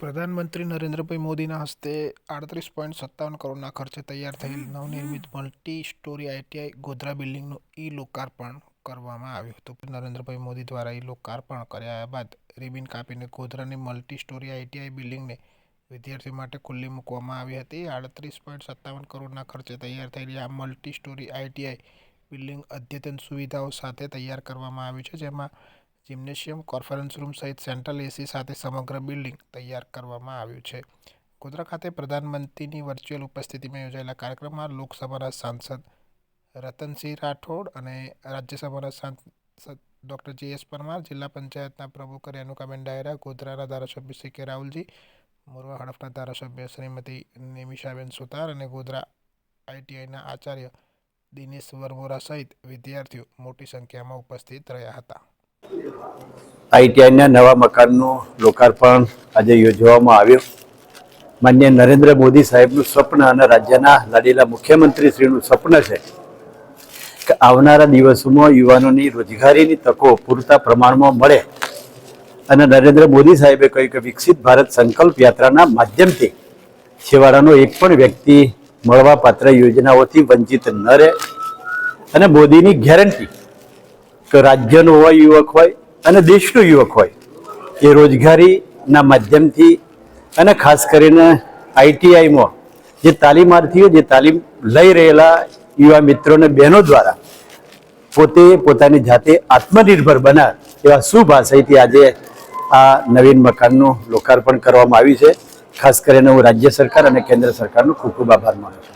પ્રધાનમંત્રી નરેન્દ્રભાઈ મોદીના હસ્તે આડત્રીસ પોઈન્ટ સત્તાવન કરોડના ખર્ચે તૈયાર થયેલ નવનિર્મિત મલ્ટી સ્ટોરી આઈટીઆઈ ગોધરા બિલ્ડિંગનું ઈ લોકાર્પણ કરવામાં આવ્યું હતું. નરેન્દ્રભાઈ મોદી દ્વારા ઈ લોકાર્પણ કર્યા બાદ રિબિન કાપીને ગોધરાની મલ્ટી સ્ટોરી આઈટીઆઈ બિલ્ડિંગને વિદ્યાર્થી માટે ખુલ્લી મૂકવામાં આવી હતી. આડત્રીસ પોઈન્ટ સત્તાવન કરોડના ખર્ચે તૈયાર થયેલી આ મલ્ટી સ્ટોરી આઈટીઆઈ બિલ્ડિંગ અદ્યતન સુવિધાઓ સાથે તૈયાર કરવામાં આવ્યું છે, જેમાં જિમ્નેશિયમ કોન્ફરન્સ રૂમ સહિત સેન્ટ્રલ એસી સાથે સમગ્ર બિલ્ડિંગ તૈયાર કરવામાં આવ્યું છે. ગોધરા ખાતે પ્રધાનમંત્રીની વર્ચ્યુઅલ ઉપસ્થિતિમાં યોજાયેલા કાર્યક્રમમાં લોકસભાના સાંસદ રતનસિંહ રાઠોડ અને રાજ્યસભાના સાંસદ ડૉક્ટર જે એસ પરમાર, જિલ્લા પંચાયતના પ્રમુખ રેણુકાબેન ડાયરા, ગોધરાના ધારાસભ્ય સી કે રાહુલજી, મોરવા હડફના ધારાસભ્ય શ્રીમતી નિમિષાબેન સુતાર અને ગોધરા આઈટીઆઈના આચાર્ય દિનેશ વરમોરા સહિત વિદ્યાર્થીઓ મોટી સંખ્યામાં ઉપસ્થિત રહ્યા હતા. આઈટીઆઈના નવા મકાનનું લોકાર્પણ આજે યોજવામાં આવ્યું. માન્ય નરેન્દ્ર મોદી સાહેબનું સ્વપ્ન અને રાજ્યના લાડીલા મુખ્યમંત્રી શ્રીનું સ્વપ્ન છે કે આવનારા દિવસોમાં યુવાનોની રોજગારીની તકો પૂરતા પ્રમાણમાં મળે. અને નરેન્દ્ર મોદી સાહેબે કહ્યું કે વિકસિત ભારત સંકલ્પ યાત્રાના માધ્યમથી છેવાડાનો એક પણ વ્યક્તિ મળવાપાત્ર યોજનાઓથી વંચિત ન રહે. અને મોદીની ગેરંટી કે રાજ્યનો હોય, યુવક હોય અને દેશનો યુવક હોય, એ રોજગારીના માધ્યમથી અને ખાસ કરીને આઈટીઆઈમાં જે તાલીમાર્થીઓ જે તાલીમ લઈ રહેલા યુવા મિત્રોને, બહેનો દ્વારા પોતે પોતાની જાતે આત્મનિર્ભર બના એવા શુભ આશયથી આજે આ નવીન મકાનનું લોકાર્પણ કરવામાં આવ્યું છે. ખાસ કરીને હું રાજ્ય સરકાર અને કેન્દ્ર સરકારનો ખૂબ ખૂબ આભાર માનું છું.